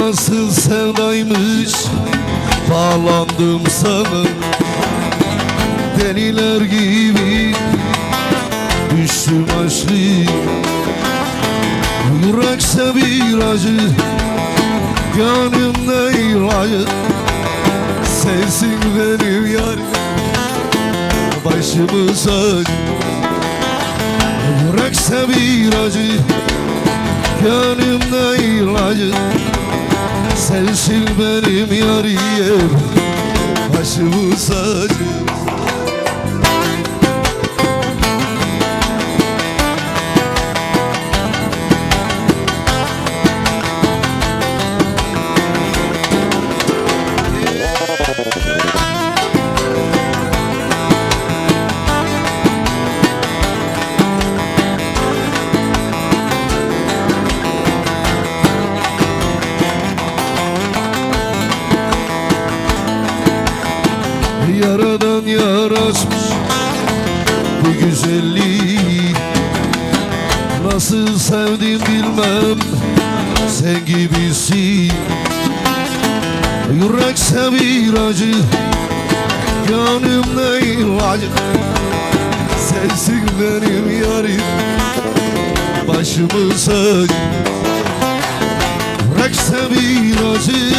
nasıl sevdaymış Bağlandım sana. Deliler gibi Düştüm aşkı. Yürekse bir acı Gönlümde ilacı Sensin benim yarim Başımı saç Yürekse bir acı Gönlümde ilacı Sensin benim yarim Başımı saçı güzelliği. Nasıl sevdim bilmem sen gibisin. Yürekse bir acı Gönlümde ilacı Sensin benim yarim Başımı saç Yürekse bir acı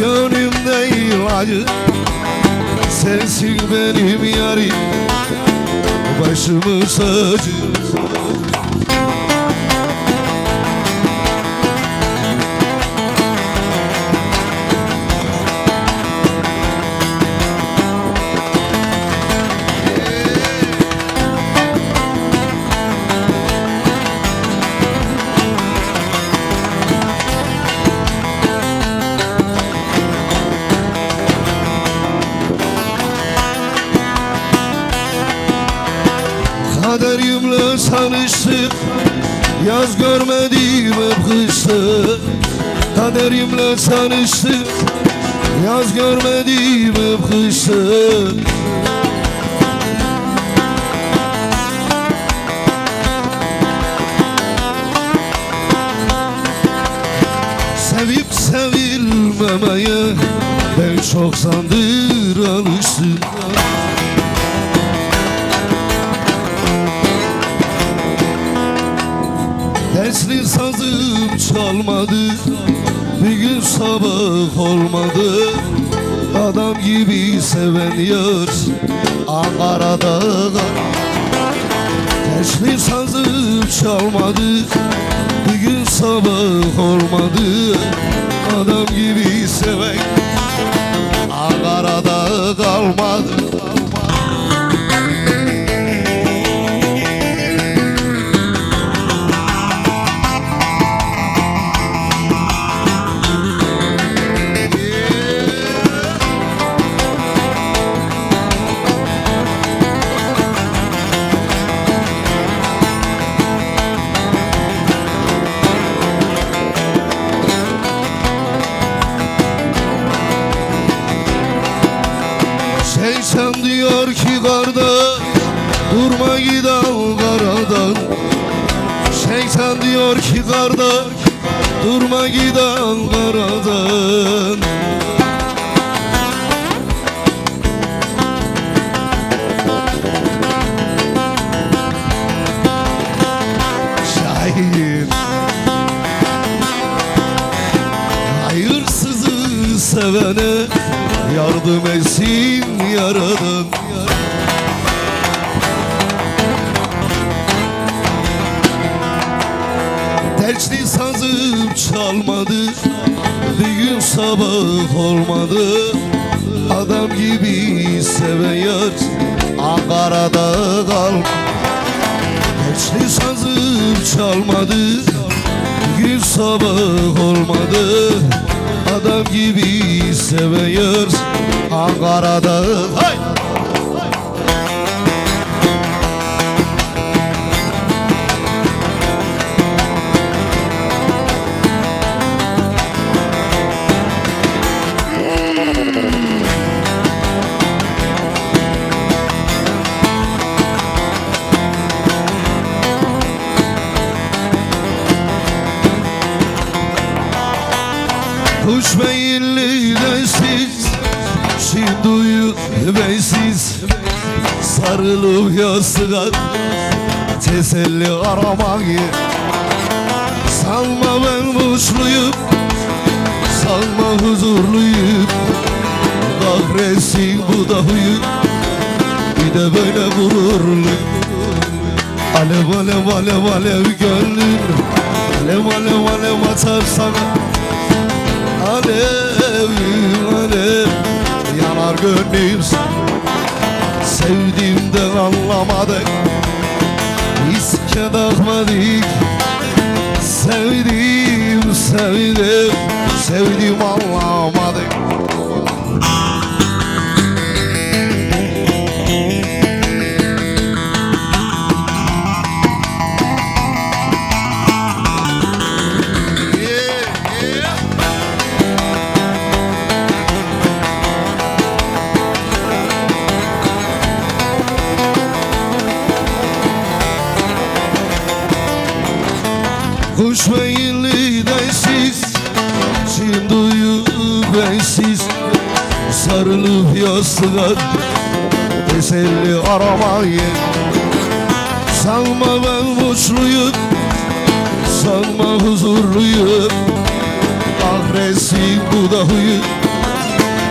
Gönlümde ilacı Sensin benim yarim Başımı saçı Kaderimle tanıştık Yaz görmedim hep kıştı Kaderimle tanıştık Yaz görmedim hep kıştı Sevip sevilmemeye Ben çok sandır alıştım Dersli sazım çalmadı Bir gün sabah olmadı. Adam gibi seven yar Ankara'da Dersli sazım çalmadı Bir gün sabah olmadı. Adam gibi seven Ankara'da kalmadı Şeytan diyor ki karda Durma giden karadan. Şeytan diyor ki karda Durma giden karadan yardım etsin yaradan. Terçli sazım çalmadı gün sabah olmadı. Adam gibi seven yar Ankara'da kal. Terçli sazım çalmadı gün sabah olmadı. Adam gibi seven yar Ankara'da Hay! Kuş beyinli densiz Şimdi uyu bensiz Sarılıp yastığa Teselli aramayı. Sanma ben mutluyum Sanma huzurluyum. Kahretsin bu da huyu Bir de böyle gururluyum Alev alev alev alev gönlüm Alev alev alev atar sana Alev yanar gönlüm Sevdiğimden anlamadık İske takmadık Sevdim sevdim Sevdim anlamadık Kuş beyinli densiz Şimdi uyu bensiz Sarılıp yastığa Teselli aramayı Sanma ben mutluyum Sanma huzurluyum Kahretsin bu da huyu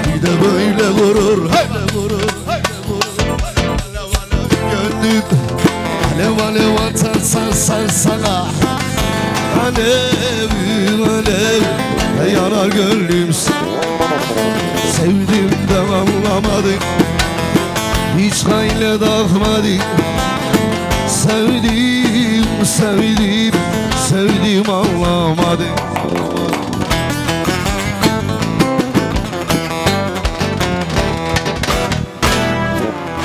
Bir de böyle gurur hey! hey! gurur. Alev alev Gönlüm Alev alev atarsan sana Alev alev yanar gönlüm Sevdim de anlamadık Hiç gayle takmadık Sevdim sevdim sevdim anlamadık